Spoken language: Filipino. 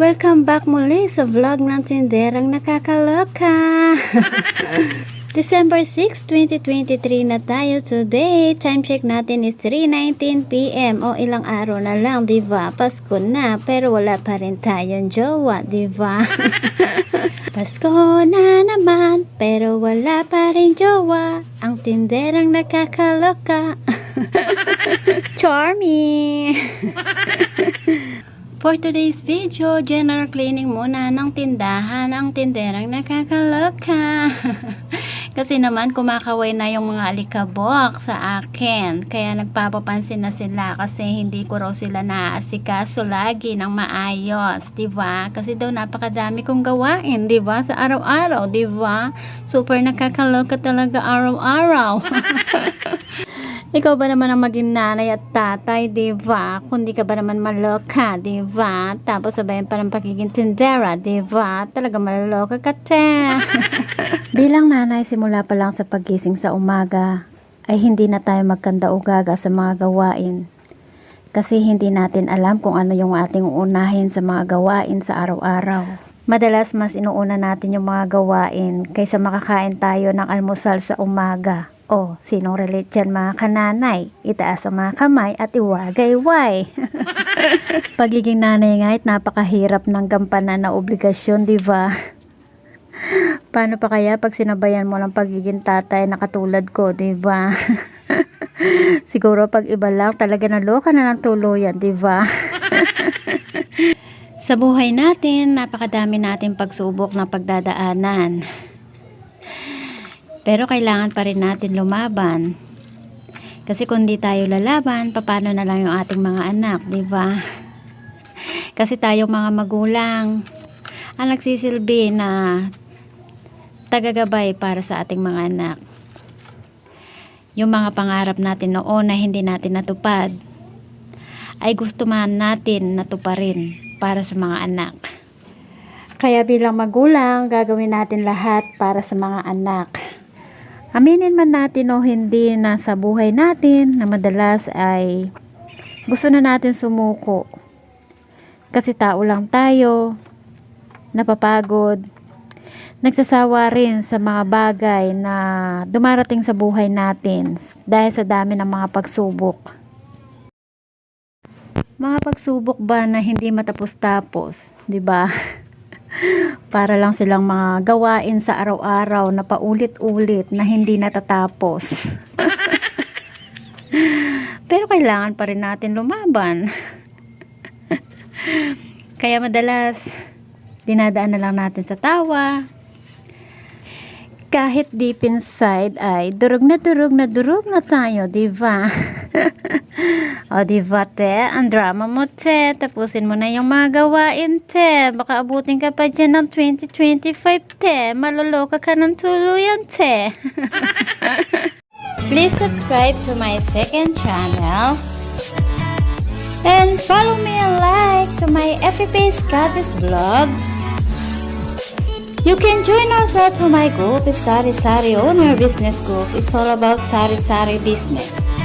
Welcome back muli sa vlog ng Tinderang Nakakaloka. December 6, 2023 na tayo today. Time check natin is 3.19pm o ilang araw na lang, di ba? Pasko na, pero wala pa rin tayong jowa, di ba? Pasko na naman, pero wala pa rin jowa. Ang tinderang nakakaloka. Charmy! For today's video, general cleaning muna ng tindahan ang tinderang nakakaloka. Kasi naman kumakaway na yung mga alikabok sa akin. Kaya nagpapapansin na sila kasi hindi ko raw sila naaasikaso lagi ng maayos, 'di ba? Kasi daw napakadami kong gawain, 'di ba? Sa araw-araw, 'di ba? Super nakakaloka talaga araw-araw. Ikaw ba naman ang maging nanay at tatay, di ba? Kundi ka ba naman maloka, di ba? Tapos sabayan pa ng pagiging tindera, di ba? Talaga maloloka ka, te. Bilang nanay, simula pa lang sa pagising sa umaga, ay hindi na tayo magkanda ugaga sa mga gawain. Kasi hindi natin alam kung ano yung ating unahin sa mga gawain sa araw-araw. Madalas mas inuuna natin yung mga gawain kaysa makakain tayo ng almusal sa umaga. O, sinong relate dyan mga kananay? Itaas ang mga kamay at iwagay-way. Pagiging nanay nga ay napakahirap ng gampanan na obligasyon, di ba? Paano pa kaya pag sinabayan mo ng pagiging tatay na katulad ko, di ba? Siguro pag iba lang talaga naloka na ng tuluyan, di ba? Sa buhay natin, napakadami natin pagsubok na pagdadaanan. Pero kailangan pa rin natin lumaban. Kasi kung di tayo lalaban, paano na lang yung ating mga anak, di ba? Kasi tayong mga magulang, ang nagsisilbi na tagagabay para sa ating mga anak. Yung mga pangarap natin noon na hindi natin natupad, ay gusto man natin natuparin para sa mga anak. Kaya bilang magulang, gagawin natin lahat para sa mga anak. Aminin man natin o hindi na sa buhay natin na madalas ay gusto na natin sumuko. Kasi tao lang tayo, napapagod, nagsasawa rin sa mga bagay na dumarating sa buhay natin dahil sa dami ng mga pagsubok. Mga pagsubok ba na hindi matapos-tapos, 'di ba? Para lang silang mga gawain sa araw-araw na paulit-ulit na hindi natatapos. Pero kailangan pa rin natin lumaban. Kaya madalas dinadaan na lang natin sa tawa, kahit deep inside ay durog na durog na durog na tayo, di ba? o di ba, te? Ang drama mo, te. Tapusin mo na yung mga gawain, te. Baka abutin ka pa dyan ng 2025, te. Maloloka ka ng tuluyan, te. Please subscribe to my second channel. And follow me and like to my FP Goddess Vlogs. You can join us at my group, Sari Sari Owner Business Group. It's all about Sari Sari business.